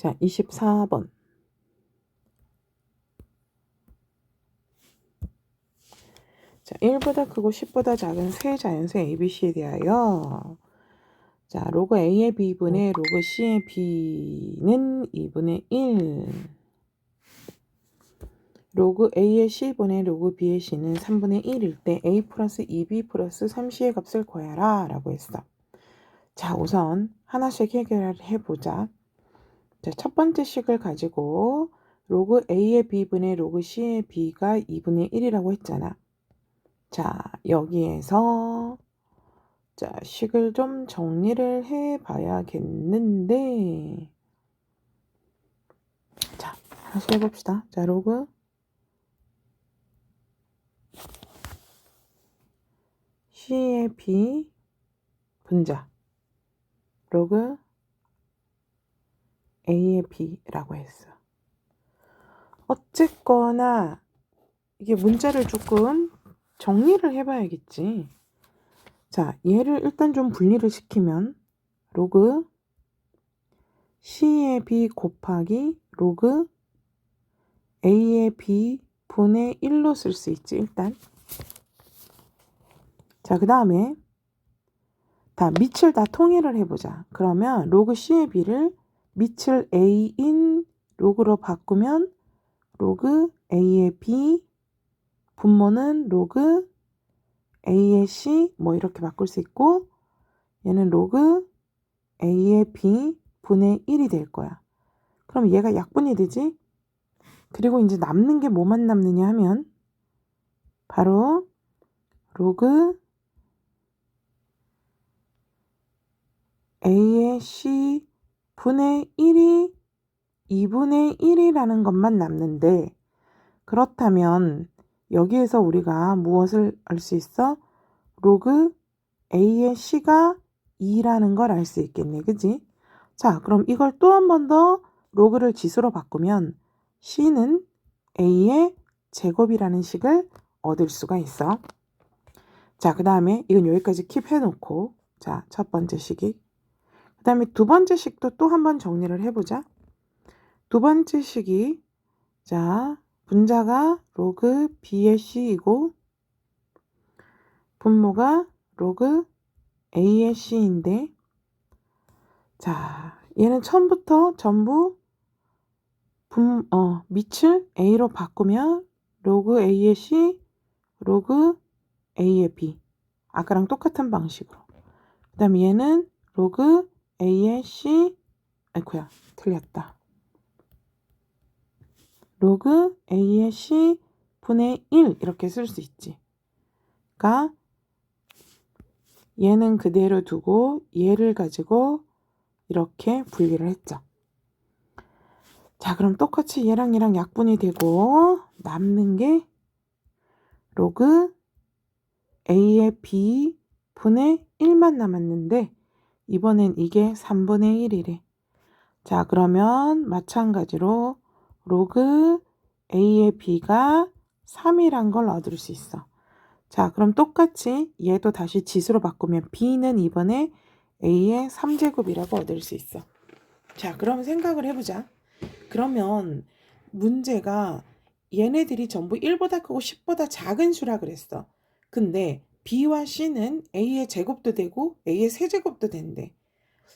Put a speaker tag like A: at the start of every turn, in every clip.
A: 자, 24번. 자, 1보다 크고 10보다 작은 세 자연수 ABC에 대하여 자, 로그 A의 B분의 로그 C의 B는 2분의 1 로그 A의 C분의 로그 B의 C는 3분의 1일 때 A 플러스 2B 플러스 3C의 값을 구하라 라고 했어. 자, 우선 하나씩 해결을 해보자. 자, 첫 번째 식을 가지고 로그 A의 B분의 로그 C의 B가 2분의 1이라고 했잖아. 자, 여기에서 자, 식을 좀 정리를 해 봐야겠는데. 자, 하나씩 해봅시다. 자, 로그 C의 B 분자 로그 A의 B라고 했어. 어쨌거나 이게 문자를 조금 정리를 해봐야겠지. 자, 얘를 일단 좀 분리를 시키면 로그 C의 B 곱하기 로그 A의 B 분의 1로 쓸 수 있지, 일단. 자, 그 다음에 다 밑을 다 통일을 해보자. 그러면 로그 C의 B를 밑을 A인 로그로 바꾸면 로그 A의 B 분모는 로그 A의 C 뭐 이렇게 바꿀 수 있고 얘는 로그 A의 B 분의 1이 될 거야. 그럼 얘가 약분이 되지? 그리고 이제 남는 게 뭐만 남느냐 하면 바로 로그 A의 C 분의 1이 2분의 1이라는 것만 남는데 그렇다면 여기에서 우리가 무엇을 알 수 있어? 로그 A의 C가 2라는 걸 알 수 있겠네. 그지? 자, 그럼 이걸 또 한 번 더 로그를 지수로 바꾸면 C는 A의 제곱이라는 식을 얻을 수가 있어. 자, 그 다음에 이건 여기까지 킵 해놓고 자, 첫 번째 식이 그 다음에 두 번째 식도 또 한번 정리를 해보자. 두 번째 식이 자, 분자가 로그 B의 C이고 분모가 로그 A의 C인데 자 얘는 처음부터 전부 분, 어, 밑을 A로 바꾸면 로그 A의 C 로그 A의 B 아까랑 똑같은 방식으로 그 다음에 얘는 로그 A의 C 아이쿠야 틀렸다 로그 A의 C 분의 1 이렇게 쓸 수 있지. 그러니까 얘는 그대로 두고 얘를 가지고 이렇게 분리를 했죠. 자, 그럼 똑같이 얘랑 얘랑 약분이 되고 남는 게 로그 A의 B 분의 1만 남았는데 이번엔 이게 3분의 1이래. 자, 그러면 마찬가지로 로그 A의 B가 3이란 걸 얻을 수 있어. 자, 그럼 똑같이 얘도 다시 지수로 바꾸면 B는 이번에 A의 3제곱이라고 얻을 수 있어. 자, 그럼 생각을 해보자. 그러면 문제가 얘네들이 전부 1보다 크고 10보다 작은 수라 그랬어. 근데 B와 C는 A의 제곱도 되고 A의 세제곱도 된대.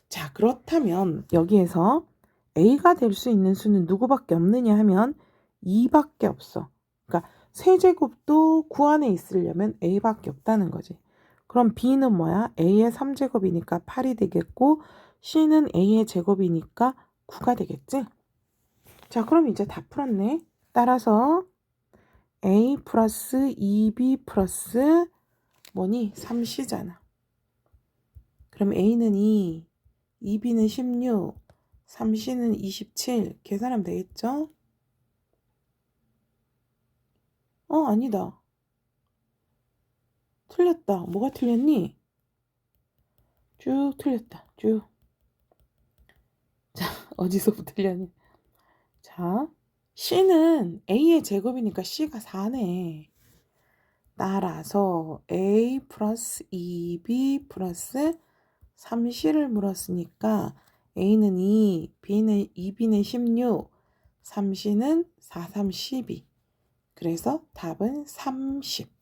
A: 자, 그렇다면 여기에서 A가 될 수 있는 수는 누구밖에 없느냐 하면 2밖에 없어. 그러니까 세제곱도 구 안에 있으려면 A밖에 없다는 거지. 그럼 B는 뭐야? A의 3제곱이니까 8이 되겠고 C는 A의 제곱이니까 9가 되겠지? 자, 그럼 이제 다 풀었네. 따라서 A 플러스 2B 플러스 뭐니? 3C잖아. 그럼 A는 2, 2B는 16, 3C는 27. 계산하면 되겠죠? 어, 아니다. 틀렸다. 뭐가 틀렸니? 쭉 틀렸다. 쭉. 자, 어디서부터 틀렸니? 자, C는 A의 제곱이니까 C가 4네. 따라서 A 플러스 2B 플러스 3C를 물었으니까 A는 2, B는 2B는 16, 3C는 4, 3, 12. 그래서 답은 30.